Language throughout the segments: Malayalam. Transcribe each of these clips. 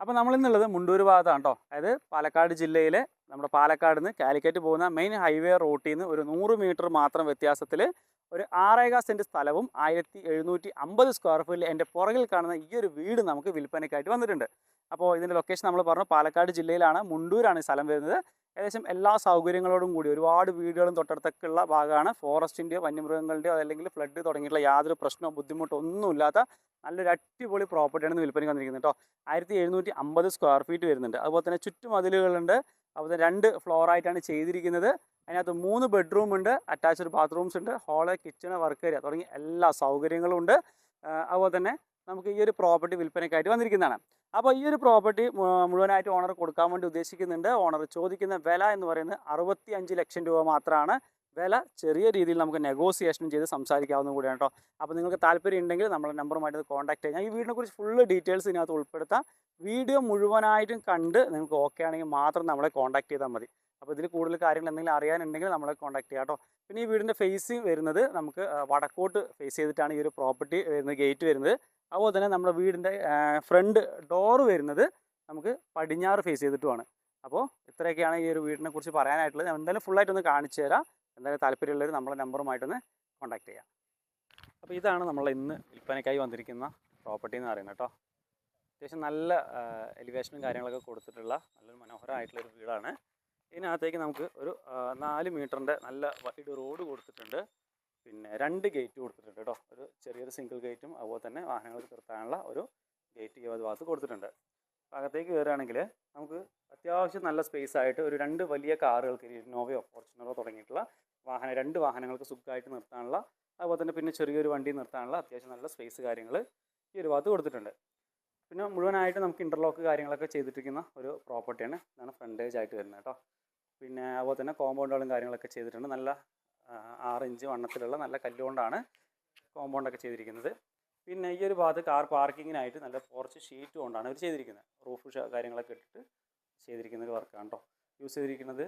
അപ്പോൾ നമ്മൾ ഇന്നുള്ളത് മുണ്ടൂർ ഭാഗത്താണ് കേട്ടോ അതായത് പാലക്കാട് ജില്ലയിലെ നമ്മുടെ പാലക്കാട് നിന്ന് കാലിക്കറ്റ് പോകുന്ന മെയിൻ ഹൈവേ റൂട്ടിൽ നിന്ന് ഒരു നൂറ് മീറ്റർ മാത്രം വ്യത്യാസത്തിൽ ഒരു ആറേകാ സെന്റ് സ്ഥലവും ആയിരത്തി എഴുന്നൂറ്റി അമ്പത് സ്ക്വയർ ഫീറ്റിൽ എന്റെ പുറകിൽ കാണുന്ന ഈ ഒരു വീട് നമുക്ക് വിൽപ്പനയ്ക്കായിട്ട് വന്നിട്ടുണ്ട്. അപ്പോൾ ഇതിന്റെ ലൊക്കേഷൻ നമ്മൾ പറഞ്ഞു പാലക്കാട് ജില്ലയിലാണ് മുണ്ടൂരാണ് സ്ഥലം വരുന്നത്. ഏകദേശം എല്ലാ സൗകര്യങ്ങളോടും കൂടി ഒരുപാട് വീടുകളും തൊട്ടടുത്തൊക്കെയുള്ള ഭാഗമാണ്. ഫോറസ്റ്റിന്റെയോ വന്യമൃഗങ്ങളുടെയോ അല്ലെങ്കിൽ ഫ്ലഡ് തുടങ്ങിയിട്ടുള്ള യാതൊരു പ്രശ്നമോ ബുദ്ധിമുട്ടോ ഒന്നുമില്ലാത്ത നല്ലൊരു അടിപൊളി പ്രോപ്പർട്ടിയാണ് വിൽപ്പനയ്ക്ക് വന്നിരിക്കുന്നത് കേട്ടോ ആയിരത്തി എഴുന്നൂറ്റി അമ്പത് സ്ക്വയർ ഫീറ്റ് വരുന്നുണ്ട്. അതുപോലെ തന്നെ ചുറ്റുമതിലുകളുണ്ട്. അതുപോലെ രണ്ട് ഫ്ലോറായിട്ടാണ് ചെയ്തിരിക്കുന്നത്. അതിനകത്ത് മൂന്ന് ബെഡ്റൂം ഉണ്ട് അറ്റാച്ച്ഡ് ബാത്റൂംസ് ഉണ്ട് ഹാൾ കിച്ചണ് വർക്ക് ഏരിയ തുടങ്ങി എല്ലാ സൗകര്യങ്ങളും ഉണ്ട്. അതുപോലെ തന്നെ നമുക്ക് ഈ ഒരു പ്രോപ്പർട്ടി വിൽപ്പനയ്ക്കായിട്ട് വന്നിരിക്കുന്നതാണ്. അപ്പോൾ ഈ ഒരു പ്രോപ്പർട്ടി മുഴുവനായിട്ട് ഓണർ കൊടുക്കാൻ വേണ്ടി ഉദ്ദേശിക്കുന്നുണ്ട്. ഓണർ ചോദിക്കുന്ന വില എന്ന് പറയുന്നത് അറുപത്തി ലക്ഷം രൂപ മാത്രമാണ്. വില ചെറിയ രീതിയിൽ നമുക്ക് നെഗോസിയേഷൻ ചെയ്ത് സംസാരിക്കാവുന്ന കൂടിയാണ് കേട്ടോ അപ്പോൾ നിങ്ങൾക്ക് താല്പര്യം ഉണ്ടെങ്കിൽ നമ്മളെ നമ്പറുമായിട്ട് കോൺടാക്ട് ചെയ്യാം. ഈ വീടിനെ കുറിച്ച് ഫുള്ള് ഡീറ്റെയിൽസ് ഇതിനകത്ത് ഉൾപ്പെടുത്താം. വീഡിയോ മുഴുവനായിട്ടും കണ്ട് നിങ്ങൾക്ക് ഓക്കെ ആണെങ്കിൽ മാത്രം നമ്മളെ കോൺടാക്ട് ചെയ്താൽ മതി. അപ്പോൾ ഇതിൽ കൂടുതൽ കാര്യങ്ങൾ എന്തെങ്കിലും അറിയാനുണ്ടെങ്കിൽ നമ്മളെ കോൺടാക്ട് ചെയ്യാം കേട്ടോ പിന്നെ ഈ വീടിന്റെ ഫേസിങ് വരുന്നത് നമുക്ക് വടക്കോട്ട് ഫേസ് ചെയ്തിട്ടാണ് ഈ ഒരു പ്രോപ്പർട്ടി വരുന്നത് ഗേറ്റ് വരുന്നത്. അതുപോലെ തന്നെ നമ്മുടെ വീടിന്റെ ഫ്രണ്ട് ഡോറ് വരുന്നത് നമുക്ക് പടിഞ്ഞാറ് ഫേസ് ചെയ്തിട്ടുമാണ്. അപ്പോൾ ഇത്രയൊക്കെയാണ് ഈ ഒരു വീടിനെ കുറിച്ച് പറയാനായിട്ടുള്ളത്. എന്തായാലും ഫുള്ളായിട്ടൊന്ന് കാണിച്ചു തരാം. എന്തായാലും താല്പര്യമുള്ളവർ നമ്മളെ നമ്പറുമായിട്ടൊന്ന് കോൺടാക്ട് ചെയ്യാം. അപ്പോൾ ഇതാണ് നമ്മൾ ഇന്ന് വിൽപ്പനയ്ക്കായി വന്നിരിക്കുന്ന പ്രോപ്പർട്ടി എന്ന് പറയുന്നത് കേട്ടോ. അത്യാവശ്യം നല്ല എലിവേഷനും കാര്യങ്ങളൊക്കെ കൊടുത്തിട്ടുള്ള നല്ലൊരു മനോഹരമായിട്ടുള്ള ഒരു വീടാണ്. ഇതിനകത്തേക്ക് നമുക്ക് ഒരു നാല് മീറ്ററിന്റെ നല്ല വൈഡ് റോഡ് കൊടുത്തിട്ടുണ്ട്. പിന്നെ രണ്ട് ഗേറ്റ് കൊടുത്തിട്ടുണ്ട് കേട്ടോ. ഒരു ചെറിയൊരു സിംഗിൾ ഗേറ്റും അതുപോലെ തന്നെ വാഹനങ്ങൾക്ക് നിർത്താനുള്ള ഒരു ഗേറ്റ് ഈ ഭാഗത്ത് കൊടുത്തിട്ടുണ്ട്. അകത്തേക്ക് കയറുകയാണെങ്കിൽ നമുക്ക് അത്യാവശ്യം നല്ല സ്പേസ് ആയിട്ട് ഒരു രണ്ട് വലിയ കാറുകൾക്ക് ഇന്നോവയോ ഫോർച്യൂണറോ തുടങ്ങിയിട്ടുള്ള വാഹനം രണ്ട് വാഹനങ്ങൾക്ക് സുഖമായിട്ട് നിർത്താനുള്ള അതുപോലെ തന്നെ പിന്നെ ചെറിയൊരു വണ്ടി നിർത്താനുള്ള അത്യാവശ്യം നല്ല സ്പേസ് കാര്യങ്ങൾ ഈ ഒരു ഭാഗത്ത് കൊടുത്തിട്ടുണ്ട്. പിന്നെ മുഴുവനായിട്ട് നമുക്ക് ഇന്റർലോക്ക് കാര്യങ്ങളൊക്കെ ചെയ്തിട്ടിരിക്കുന്ന ഒരു പ്രോപ്പർട്ടിയാണ് ഇതാണ് ഫ്രണ്ടേജ് ആയിട്ട് വരുന്നത് കേട്ടോ. പിന്നെ അതുപോലെ തന്നെ കോമ്പൗണ്ടുകളും കാര്യങ്ങളൊക്കെ ചെയ്തിട്ടുണ്ട്. നല്ല ആറ് ഇഞ്ച് വണ്ണത്തിലുള്ള നല്ല കല്ലുകൊണ്ടാണ് കോമ്പൗണ്ടൊക്കെ ചെയ്തിരിക്കുന്നത്. പിന്നെ ഈ ഒരു ഭാഗത്ത് കാർ പാർക്കിങ്ങിനായിട്ട് നല്ല പോർച്ച് ഷീറ്റ് കൊണ്ടാണ് അവർ ചെയ്തിരിക്കുന്നത്. റൂഫ് കാര്യങ്ങളൊക്കെ ഇട്ടിട്ട് ചെയ്തിരിക്കുന്ന ഒരു വർക്കാണ് കേട്ടോ. യൂസ് ചെയ്തിരിക്കുന്നത്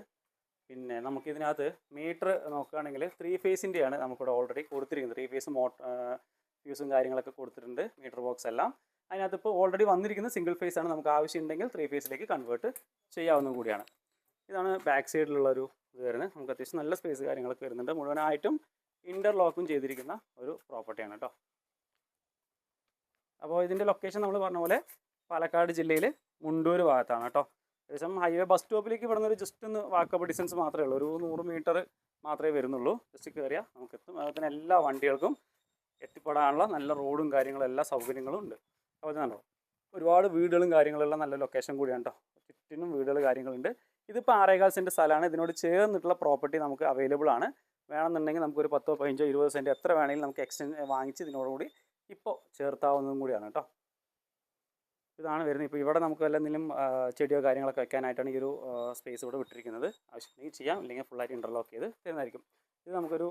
പിന്നെ നമുക്ക് ഇതിനകത്ത് മീറ്റർ നോക്കുകയാണെങ്കിൽ ത്രീ ഫേസിന്റെയാണ് നമുക്കിവിടെ ഓൾറെഡി കൊടുത്തിരിക്കുന്നത്. ത്രീ ഫേസ് മോട്ട് ഫ്യൂസും കാര്യങ്ങളൊക്കെ കൊടുത്തിട്ടുണ്ട് മീറ്റർ ബോക്സ് എല്ലാം. അതിനകത്ത് ഇപ്പോൾ ഓൾറെഡി വന്നിരിക്കുന്ന സിംഗിൾ ഫേസ് ആണ് നമുക്ക് ആവശ്യമുണ്ടെങ്കിൽ ത്രീ ഫേസിലേക്ക് കൺവേർട്ട് ചെയ്യാവുന്ന കൂടിയാണ്. ഇതാണ് ബാക്ക് സൈഡിലുള്ള ഒരു ഇത് വരുന്നത്. നമുക്ക് അത്യാവശ്യം നല്ല സ്പേസ് കാര്യങ്ങളൊക്കെ വരുന്നുണ്ട്. മുഴുവനായിട്ടും ഇന്റർലോക്കും ചെയ്തിരിക്കുന്ന ഒരു പ്രോപ്പർട്ടിയാണ് കേട്ടോ. അപ്പോൾ ഇതിന്റെ ലൊക്കേഷൻ നമ്മൾ പറഞ്ഞ പോലെ പാലക്കാട് ജില്ലയിൽ മുണ്ടൂർ ഭാഗത്താണ് കേട്ടോ. ഏകദേശം ഹൈവേ ബസ് സ്റ്റോപ്പിലേക്ക് ഇവിടെ നിന്ന് ഒരു ജസ്റ്റ് ഒന്ന് വാക്കപ്പ് ഡിസ്റ്റൻസ് മാത്രമേ ഉള്ളൂ. ഒരു നൂറ് മീറ്റർ മാത്രമേ വരുന്നുള്ളൂ. ജസ്റ്റ് കയറിയാൽ നമുക്ക് എത്തും. അതുപോലെ എല്ലാ വണ്ടികൾക്കും എത്തിപ്പെടാനുള്ള നല്ല റോഡും കാര്യങ്ങളും എല്ലാ സൗകര്യങ്ങളും ഉണ്ട്. അപ്പോൾ കണ്ടോ? ഒരുപാട് വീടുകളും കാര്യങ്ങളെല്ലാം നല്ല ലൊക്കേഷൻ കൂടിയാണ് കേട്ടോ ചുറ്റിനും വീടുകൾ കാര്യങ്ങളുണ്ട്. ഇതിപ്പോൾ ആറേകാൽ സ്ഥലമാണ്. ഇതിനോട് ചേർന്നിട്ടുള്ള പ്രോപ്പർട്ടി നമുക്ക് അവൈലബിൾ ആണ്. വേണമെന്നുണ്ടെങ്കിൽ നമുക്കൊരു പത്തോ പതിനഞ്ചോ ഇരുപത് സെന്റ് എത്ര വേണമെങ്കിലും നമുക്ക് എക്സ്റ്റെൻ വാങ്ങിച്ച് ഇതിനോടുകൂടി ഇപ്പോൾ ചേർത്താവുന്നതും കൂടിയാണ് കേട്ടോ ഇതാണ് വരുന്നത്. ഇപ്പോൾ ഇവിടെ നമുക്ക് എന്തെങ്കിലും ചെടിയോ കാര്യങ്ങളൊക്കെ വെക്കാനായിട്ടാണ് ഈ ഒരു സ്പേസ് ഇവിടെ വിട്ടിരിക്കുന്നത്. ആവശ്യമുണ്ടെങ്കിൽ ചെയ്യാം. അല്ലെങ്കിൽ ഫുള്ളായിട്ട് ഇന്റർലോക്ക് ചെയ്ത് തരുന്നതായിരിക്കും. ഇത് നമുക്കൊരു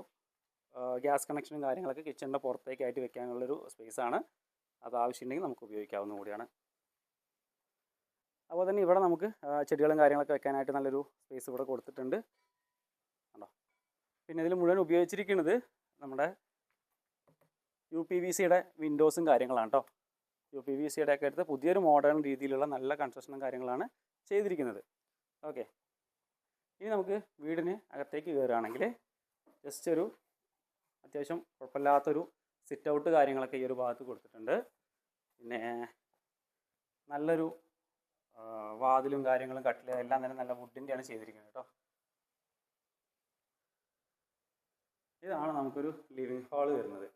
ഗ്യാസ് കണക്ഷനും കാര്യങ്ങളൊക്കെ കിച്ചണിന്റെ പുറത്തേക്കായിട്ട് വെക്കാനുള്ളൊരു സ്പേസാണ് അത് ആവശ്യമുണ്ടെങ്കിൽ നമുക്ക് ഉപയോഗിക്കാവുന്ന കൂടിയാണ്. അതുപോലെ തന്നെ ഇവിടെ നമുക്ക് ചെടികളും കാര്യങ്ങളൊക്കെ വെക്കാനായിട്ട് നല്ലൊരു സ്പേസ് ഇവിടെ കൊടുത്തിട്ടുണ്ട്. കണ്ടോ? പിന്നെ ഇതിൽ മുഴുവൻ ഉപയോഗിച്ചിരിക്കുന്നത് നമ്മുടെ യു പി വി സിയുടെ വിൻഡോസും കാര്യങ്ങളാണ് കേട്ടോ യു പി വി സിയുടെ ഒക്കെ അടുത്ത് പുതിയൊരു മോഡേൺ രീതിയിലുള്ള നല്ല കൺസ്ട്രക്ഷനും കാര്യങ്ങളാണ് ചെയ്തിരിക്കുന്നത്. ഓക്കെ ഇനി നമുക്ക് വീടിന് അകത്തേക്ക് കയറുകയാണെങ്കിൽ ജസ്റ്റ് ഒരു അത്യാവശ്യം കുഴപ്പമില്ലാത്തൊരു സിറ്റ് ഔട്ട് കാര്യങ്ങളൊക്കെ ഈ ഒരു ഭാഗത്ത് കൊടുത്തിട്ടുണ്ട്. പിന്നെ നല്ലൊരു വാതിലും കാര്യങ്ങളും കട്ടിലും എല്ലാം തന്നെ നല്ല വുഡിന്റെയാണ് ചെയ്തിരിക്കുന്നത് കേട്ടോ ഇതാണ് നമുക്കൊരു ലിവിങ് ഹാൾ വരുന്നത്.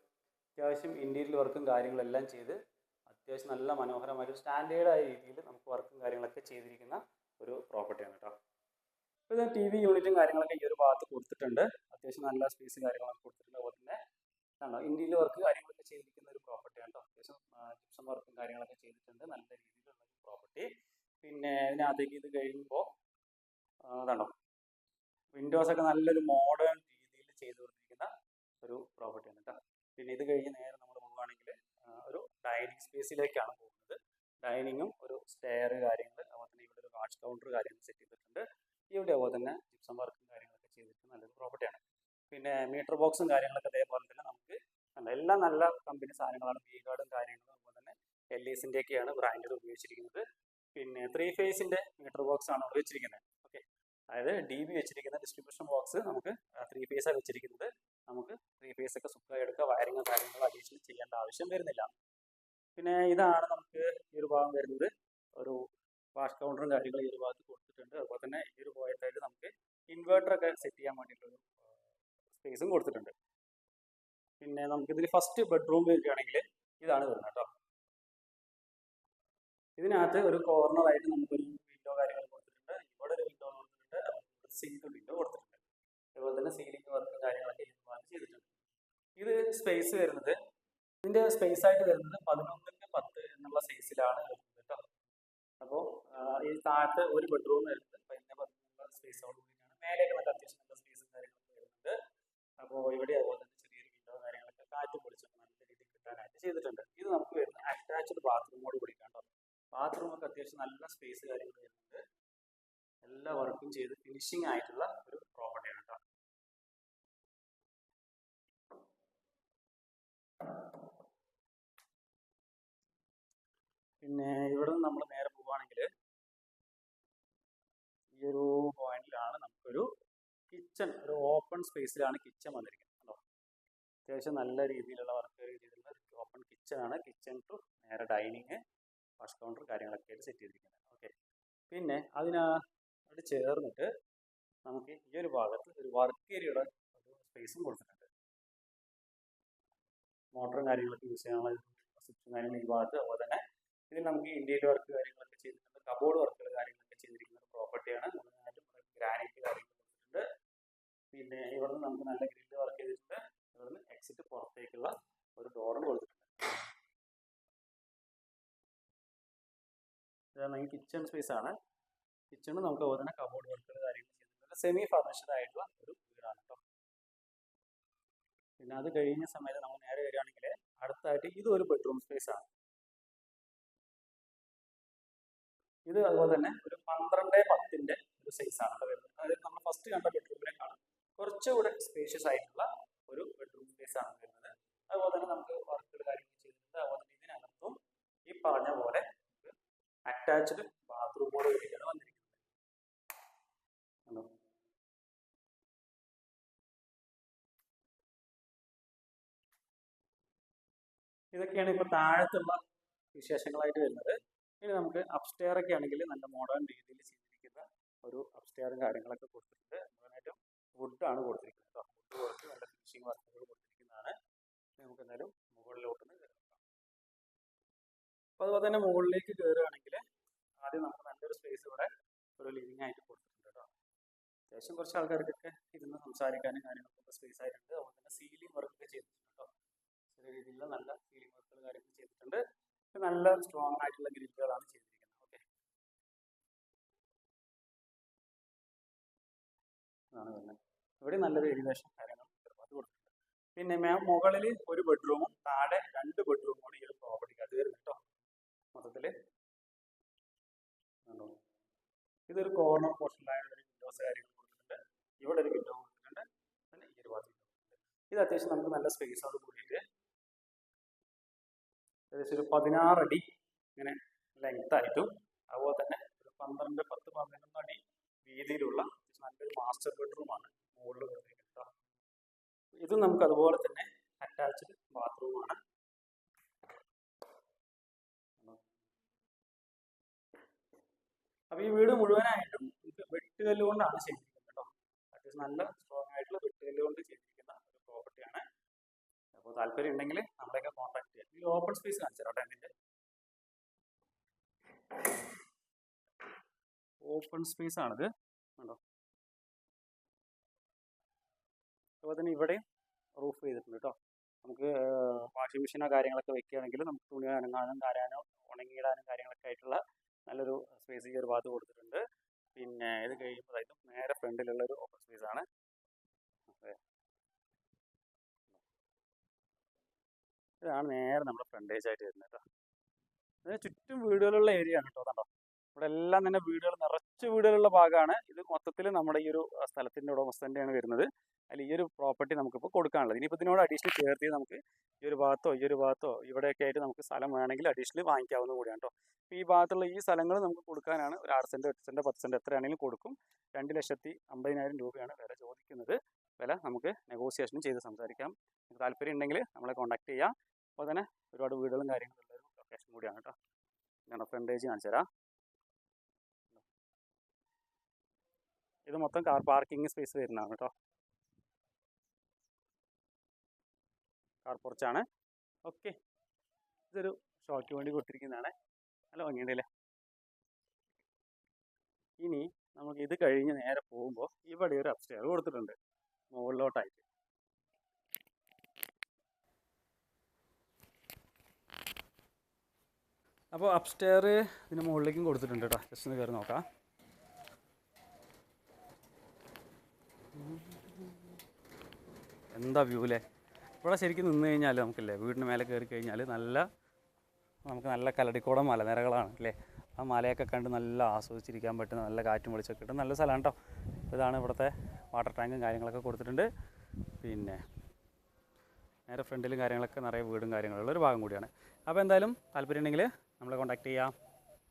അത്യാവശ്യം ഇന്റീരിയൽ വർക്കും കാര്യങ്ങളെല്ലാം ചെയ്ത് അത്യാവശ്യം നല്ല മനോഹരമായ ഒരു സ്റ്റാൻഡേർഡായ രീതിയിൽ നമുക്ക് വർക്കും കാര്യങ്ങളൊക്കെ ചെയ്തിരിക്കുന്ന ഒരു പ്രോപ്പർട്ടിയാണ് കേട്ടോ. ഇപ്പോൾ ടി വി യൂണിറ്റും കാര്യങ്ങളൊക്കെ ഈ ഒരു ഭാഗത്ത് കൊടുത്തിട്ടുണ്ട്. അത്യാവശ്യം നല്ല സ്പേസ് കാര്യങ്ങളൊക്കെ കൊടുത്തിട്ടുണ്ട്. അതുപോലെ തന്നെ ആണോ ഇന്ത്യയിൽ വർക്ക് കാര്യങ്ങളൊക്കെ ചെയ്തിരിക്കുന്ന ഒരു പ്രോപ്പർട്ടിയാണ് കേട്ടോ. അത്യാവശ്യം ജിപ്സം വർക്കും കാര്യങ്ങളൊക്കെ ചെയ്തിട്ടുണ്ട്. നല്ല രീതിയിലുള്ള ഒരു പ്രോപ്പർട്ടി പിന്നെ ഇതിനകത്തേക്ക് ഇത് കഴിയുമ്പോൾ അതാണോ വിൻഡോസ് ഒക്കെ നല്ലൊരു മോഡേൺ രീതിയിൽ ചെയ്തു കൊടുത്തിരിക്കുന്ന ഒരു പ്രോപ്പർട്ടിയാണ് കേട്ടോ. പിന്നെ ഇത് കഴിഞ്ഞ് നേരെ നമ്മൾ പോവുകയാണെങ്കിൽ ഒരു ഡൈനിങ് സ്പേസിലേക്കാണ് പോകുന്നത്. ഡൈനിങ്ങും ഒരു സ്റ്റെയർ കാര്യങ്ങൾ അതുപോലെ തന്നെ ഇവിടെ ഒരു വാച്ച് കൗണ്ടർ കാര്യങ്ങൾ സെറ്റ് ചെയ്തിട്ടുണ്ട്. ഇവിടെ അതുപോലെ തന്നെ ജിപ്സം വർക്കും കാര്യങ്ങളൊക്കെ ചെയ്തിട്ട് നല്ലൊരു പ്രോപ്പർട്ടിയാണ് പിന്നെ മീറ്റർ ബോക്സും കാര്യങ്ങളൊക്കെ അതേപോലെ തന്നെ നമുക്ക് എല്ലാം നല്ല കമ്പനി സാധനങ്ങളാണ്. വി കാർഡും കാര്യങ്ങളും അതുപോലെ തന്നെ എൽ ഇസിന്റെ ഒക്കെയാണ് ബ്രാൻഡഡ് ഉപയോഗിച്ചിരിക്കുന്നത്. പിന്നെ ത്രീ ഫേസിന്റെ മീറ്റർ ബോക്സ് ആണ് വെച്ചിരിക്കുന്നത്. ഓക്കെ അതായത് ഡി ബി വെച്ചിരിക്കുന്ന ഡിസ്ട്രിബ്യൂഷൻ ബോക്സ് നമുക്ക് ത്രീ ഫേസാണ് വെച്ചിരിക്കുന്നത്. നമുക്ക് ത്രീ ഫേസ് ഒക്കെ സുഖമായി എടുക്കുക വയറിങ് കാര്യങ്ങളോ അഡീഷണൽ ചെയ്യേണ്ട ആവശ്യം വരുന്നില്ല. പിന്നെ ഇതാണ് നമുക്ക് ഈ ഒരു ഭാഗം വരുന്നത്. ഒരു വാഷ് കൗണ്ടറും കാര്യങ്ങളും ഈ ഒരു ഭാഗത്ത് കൊടുത്തിട്ടുണ്ട്. അതുപോലെ തന്നെ ഈ ഒരു ഭാഗത്തായിട്ട് നമുക്ക് ഇൻവേർട്ടർ ഒക്കെ സെറ്റ് ചെയ്യാൻ വേണ്ടിയിട്ടുള്ളൊരു സ്പേസും കൊടുത്തിട്ടുണ്ട്. പിന്നെ നമുക്ക് നമുക്കിതിൽ ഫസ്റ്റ് ബെഡ്റൂം വരികയാണെങ്കിൽ ഇതാണ് വരുന്നത് കേട്ടോ. ഇതിനകത്ത് ഒരു കോർണറായിട്ട് നമുക്കൊരു വിൻഡോ കാര്യങ്ങൾ കൊടുത്തിട്ടുണ്ട്. ഇവിടെ ഒരു വിൻഡോ കൊടുത്തിട്ടുണ്ട്. സിംഗിൾ വിൻഡോ കൊടുത്തിട്ടുണ്ട്. അതുപോലെ തന്നെ സീലിംഗ് വർക്കും കാര്യങ്ങളൊക്കെ ഈ ഭാഗത്ത് ചെയ്തിട്ടുണ്ട് ഇത് സ്പേസ് വരുന്നത്. ഇതിന്റെ സ്പേസ് ആയിട്ട് വരുന്നത് പതിനൊന്നിന് പത്ത് എന്നുള്ള സൈസിലാണ് വരുന്നത് കേട്ടോ. അപ്പോൾ ഈ താഴത്ത് ഒരു ബെഡ്റൂം വരുന്നത് പതിനൊന്ന് പത്തിനുള്ള സ്പേസോട് കൂടിയാണ് മേലേക്ക് നല്ല അത്യാവശ്യം നല്ല സ്പേസും കാര്യങ്ങളൊക്കെ വരുന്നുണ്ട്. അപ്പോൾ ഇവിടെ അതുപോലെ തന്നെ ചെറിയൊരു വിൻഡോ കാര്യങ്ങളൊക്കെ കാറ്റ് പൊളിച്ചൊക്കെ നല്ല രീതിയിൽ കിട്ടാനായിട്ട് ചെയ്തിട്ടുണ്ട്. ഇത് നമുക്ക് വരുന്ന അറ്റാച്ച്ഡ് ബാത്റൂമോട് കൂടി കേട്ടോ. ബാത്റൂം ഒക്കെ അത്യാവശ്യം നല്ല സ്പേസ് കാര്യങ്ങൾ വരുന്നുണ്ട്. എല്ലാ വർക്കും ചെയ്ത് ഫിനിഷിംഗ് ആയിട്ടുള്ള ഒരു പ്രോപ്പർട്ടിയാണ് കേട്ടോ. പിന്നെ ഇവിടെ നിന്ന് നമ്മൾ നേരെ പോവുകയാണെങ്കിൽ ഈ ഒരു പോയിന്റിലാണ് നമുക്കൊരു കിച്ചൺ ഒരു ഓപ്പൺ സ്പേസിലാണ് കിച്ചൺ വന്നിരിക്കുന്നത് കേട്ടോ. അത്യാവശ്യം നല്ല രീതിയിലുള്ള വർക്ക് രീതിയിലുള്ള ഓപ്പൺ കിച്ചൺ ആണ്. കിച്ചൺ ടു നേരെ ഡൈനിങ് വാഷ് കൗണ്ടർ കാര്യങ്ങളൊക്കെ ആയിട്ട് സെറ്റ് ചെയ്തിരിക്കുന്നത്. ഓക്കെ പിന്നെ അതിനോട് ചേർന്നിട്ട് നമുക്ക് ഈ ഒരു ഭാഗത്ത് ഒരു വർക്ക് ഏരിയയുടെ ഒരു സ്പേസും കൊടുത്തിട്ടുണ്ട്. മോട്ടറും കാര്യങ്ങളൊക്കെ യൂസ് ചെയ്യാനുള്ള സ്വിച്ചും കാര്യങ്ങളും ഈ ഭാഗത്ത് അതുപോലെ തന്നെ ഇതിൽ നമുക്ക് ഇന്ത്യയിൽ വർക്ക് കാര്യങ്ങളൊക്കെ ചെയ്തിട്ടുണ്ട് കബോർഡ് വർക്കുകൾ കാര്യങ്ങളൊക്കെ ചെയ്തിരിക്കുന്ന ഒരു പ്രോപ്പർട്ടിയാണ് ഗ്രാനൈറ്റ് കാര്യങ്ങൾ കൊടുത്തിട്ടുണ്ട്. പിന്നെ ഇവിടുന്ന് നമുക്ക് നല്ല ഗ്രില്ല് വർക്ക് ചെയ്തിട്ടുണ്ട്. ഇവിടുന്ന് എക്സിറ്റ് പുറത്തേക്കുള്ള ഒരു ഡോറും കൊടുത്തിട്ടുണ്ട്. ഇതാണ് ഈ കിച്ചൺ സ്പേസ് ആണ്. കിച്ചണ് നമുക്ക് അതുപോലെ തന്നെ കബോർഡ് വർക്കുകൾ കാര്യങ്ങൾ ചെയ്തിട്ടുണ്ട്. സെമി ഫർണിഷ്ഡ് ആയിട്ടുള്ള ഒരു വീടാണ് പിന്നെ അത് കഴിഞ്ഞ സമയത്ത് നമ്മൾ നേരെ വരികയാണെങ്കിൽ അടുത്തായിട്ട് ഇതൊരു ബെഡ്റൂം സ്പേസ് ആണ്. ഇത് അതുപോലെ തന്നെ ഒരു പന്ത്രണ്ട് പത്തിന്റെ ഒരു സൈസ് ആണ്. കേട്ടോ വരുന്നത് അതായത് നമ്മൾ ഫസ്റ്റ് കണ്ട ബെഡ്റൂമിനേക്കാളും കുറച്ചുകൂടെ സ്പേഷ്യസ് ആയിട്ടുള്ള ഒരു ബെഡ്റൂം സ്പേസ് ആണ് വരുന്നത്. അതുപോലെ തന്നെ നമുക്ക് വർക്കുകൾ കാര്യങ്ങൾ ചെയ്തിട്ടുണ്ട് അതുപോലെ തന്നെ ഇതിനകത്തും ഈ പറഞ്ഞ പോലെ അറ്റാച്ച്ഡ് ബാത്റൂമോട് കൂടിയാണ് വന്നിരിക്കുന്നത്. ഇതൊക്കെയാണ് ഇപ്പൊ താഴത്തുള്ള വിശേഷങ്ങളായിട്ട് വരുന്നത്. ഇനി നമുക്ക് അപ്സ്റ്റെയർ ഒക്കെ ആണെങ്കിൽ നല്ല മോഡേൺ രീതിയിൽ ചെയ്തിരിക്കുന്ന ഒരു അപ്സ്റ്റെയറും കാര്യങ്ങളൊക്കെ കൊടുത്തിട്ടുണ്ട്. മുഴുവനായിട്ടും ആണ് കൊടുത്തിരിക്കുന്നത് കേട്ടോ വുഡ് കുറച്ച് നല്ല ഫിനിഷിങ് വർക്കുകൾ കൊടുത്തിരിക്കുന്നതാണ്. നമുക്ക് എന്തായാലും മുകളിലോട്ടൊന്ന് കയറാം അപ്പോൾ അതുപോലെ തന്നെ മുകളിലേക്ക് കയറുകയാണെങ്കിൽ ആദ്യം നമുക്ക് നല്ലൊരു സ്പേസ് ഇവിടെ ഒരു ലിവിങ് ആയിട്ട് കൊടുത്തിട്ടുണ്ട് കേട്ടോ അത്യാവശ്യം കുറച്ച് ആൾക്കാർക്കൊക്കെ ഇരുന്ന് സംസാരിക്കാനും കാര്യങ്ങളൊക്കെ സ്പേസ് ആയിട്ടുണ്ട്. അതുപോലെ തന്നെ സീലിംഗ് വർക്കൊക്കെ ചെയ്തിട്ടുണ്ട് കേട്ടോ ചെറിയ രീതിയിലുള്ള നല്ല സീലിംഗ് വർക്കുകൾ കാര്യങ്ങൾ ചെയ്തിട്ടുണ്ട്. നല്ല സ്ട്രോങ് ആയിട്ടുള്ള ഗ്രില്ലുകളാണ് ചെയ്തിരിക്കുന്നത്. ഓക്കെ ഇവിടെ നല്ലൊരു എലിവേഷൻ കാര്യങ്ങൾ പിന്നെ മാം മുകളിൽ ഒരു ബെഡ്റൂമും താഴെ രണ്ട് ബെഡ്റൂമുമാണ് ഈ ഒരു പ്രോപ്പർട്ടിക്ക് അത് വരും കേട്ടോ. മൊത്തത്തിൽ കണ്ടോ? ഇതൊരു കോർണർ പോർഷനിലായ വിൻഡോസ് കാര്യങ്ങൾ കൊടുത്തിട്ടുണ്ട്. ഇവിടെ ഒരു വിൻഡോ കൊടുത്തിട്ടുണ്ട്. പിന്നെ ഈ ഒരു ഇത് അത്യാവശ്യം നമുക്ക് നല്ല സ്പേസോട് കൂടിയിട്ട് ഏകദേശം ഒരു പതിനാറ് അടി ഇങ്ങനെ ലെങ്ത് ആയിട്ടും അതുപോലെ തന്നെ ഒരു പന്ത്രണ്ട് പത്ത് പതിനൊന്ന് അടി വീതിയിലുള്ള നല്ലൊരു മാസ്റ്റർ ബെഡ്റൂമാണ് മുകളിൽ കേട്ടോ ഇതും നമുക്ക് അതുപോലെ തന്നെ അറ്റാച്ച്ഡ് ബാത്റൂമാണ് അപ്പൊ ഈ വീട് മുഴുവനായിട്ടും ഇത് വെട്ടുകല്ല് കൊണ്ടാണ് ചെയ്തിരിക്കുന്നത് കേട്ടോ അത്യാവശ്യം നല്ല സ്ട്രോങ് ആയിട്ടുള്ള വെട്ടുകല്ല് കൊണ്ട് ചെയ്തിരിക്കുന്ന ഒരു പ്രോപ്പർട്ടിയാണ് അപ്പോൾ താല്പര്യം ഉണ്ടെങ്കിൽ നമ്മളെയൊക്കെ കോൺടാക്ട് ചെയ്യാം. ഈ ഓപ്പൺ സ്പേസ് കാണിച്ചു കേട്ടോ എന്റെ ഓപ്പൺ സ്പേസ് ആണിത്. കണ്ടോ? അതുപോലെ തന്നെ ഇവിടെ റൂഫ് ചെയ്തിട്ടുണ്ട് കേട്ടോ. നമുക്ക് വാഷിംഗ് മെഷീനോ കാര്യങ്ങളൊക്കെ വെക്കുകയാണെങ്കിൽ നമുക്ക് തുണി അനങ്ങാനും കാരാനോ ഉണങ്ങിയിടാനും കാര്യങ്ങളൊക്കെ ആയിട്ടുള്ള നല്ലൊരു സ്പേസ് ഈ ഒരു ഭാഗത്ത് കൊടുത്തിട്ടുണ്ട്. പിന്നെ ഇത് കഴിയുമ്പോൾ ഇത് നേരെ ഫ്രണ്ടിലുള്ള ഒരു ഓപ്പൺ സ്പേസ് ആണ്. ഇതാണ് നേരെ നമ്മുടെ ഫ്രണ്ടേജ് ആയിട്ട് വരുന്നത് കേട്ടോ ചുറ്റും വീടുകളുള്ള ഏരിയ ആണ് കേട്ടോ കണ്ടോ? ഇവിടെ എല്ലാം തന്നെ വീടുകൾ നിറച്ച് വീടുകളുള്ള ഭാഗമാണ്. ഇത് മൊത്തത്തിൽ നമ്മുടെ ഈ ഒരു സ്ഥലത്തിന്റെ ഉടമസ്ഥന്റെയാണ് വരുന്നത്. അതിൽ ഈ ഒരു പ്രോപ്പർട്ടി നമുക്കിപ്പോൾ കൊടുക്കാനുള്ളത്. ഇനിയിപ്പോൾ ഇതിനോട് അഡീഷണൽ ചേർത്ത് നമുക്ക് ഈ ഒരു ഭാഗത്തോ ഈ ഒരു ഭാഗത്തോ ഇവിടെയൊക്കെ ആയിട്ട് നമുക്ക് സ്ഥലം വേണമെങ്കിൽ അഡീഷണൽ വാങ്ങിക്കാവുന്ന കൂടിയാണ് കേട്ടോ അപ്പോൾ ഈ ഭാഗത്തുള്ള ഈ സ്ഥലങ്ങൾ നമുക്ക് കൊടുക്കാനാണ് ഒരു ആറ് സെന്റ് എട്ട് സെന്റ് പത്ത് സെന്റ് എത്രയാണെങ്കിലും കൊടുക്കും. രണ്ട് ലക്ഷത്തി അമ്പതിനായിരം രൂപയാണ് വില ചോദിക്കുന്നത്. വില നമുക്ക് നെഗോസിയേഷനും ചെയ്ത് സംസാരിക്കാം. താല്പര്യം ഉണ്ടെങ്കിൽ നമ്മളെ കോൺടാക്ട് ചെയ്യാം. അപ്പോൾ തന്നെ ഒരുപാട് വീടുകളും കാര്യങ്ങളും ഉള്ള ഒരു ലൊക്കേഷൻ കൂടിയാണ് കേട്ടോ ഞാൻ ഫ്രണ്ടേജ് കാണിച്ചു തരാം. ഇത് മൊത്തം കാർ പാർക്കിംഗ് സ്പേസ് വരുന്നതാണ് കേട്ടോ കാർ പുറച്ചാണ് ഓക്കെ ഇതൊരു ഷോക്ക് വേണ്ടി കൊടുത്തിരിക്കുന്നതാണ്. നല്ല ഭംഗിയുണ്ടല്ലേ ഇനി നമുക്ക് ഇത് കഴിഞ്ഞ് നേരെ പോകുമ്പോൾ ഇവിടെ ഒരു അപ്സ്റ്റെയർ കൊടുത്തിട്ടുണ്ട്. മുകളിലോട്ടായിട്ട്. അപ്പോൾ അപ്സ്റ്റെയർ ഇതിന് മുകളിലേക്കും കൊടുത്തിട്ടുണ്ട് കേട്ടോ. ജസ്റ്റ് ഒന്ന് കയറി നോക്കാം. എന്താ വ്യൂ അല്ലേ ഇവിടെ ശരിക്കും നിന്ന് കഴിഞ്ഞാൽ നമുക്കില്ലേ വീടിന് മേലെ കയറി കഴിഞ്ഞാൽ നല്ല നമുക്ക് നല്ല കലടിക്കോട മലനിരകളാണ് അല്ലേ? ആ മലയൊക്കെ കണ്ട് നല്ല ആസ്വദിച്ചിരിക്കാൻ പറ്റുന്ന നല്ല കാറ്റും വെളിച്ചൊക്കെ കിട്ടും നല്ല സ്ഥലമാണ് കേട്ടോ. ഇതാണ് ഇവിടുത്തെ വാട്ടർ ടാങ്കും കാര്യങ്ങളൊക്കെ കൊടുത്തിട്ടുണ്ട്. പിന്നെ നേരെ ഫ്രണ്ടിലും കാര്യങ്ങളൊക്കെ നിറയെ വീടും കാര്യങ്ങളുള്ള ഒരു ഭാഗം കൂടിയാണ്. അപ്പോൾ എന്തായാലും താല്പര്യം ഉണ്ടെങ്കിൽ നമ്മളെ കോൺടാക്ട് ചെയ്യാം.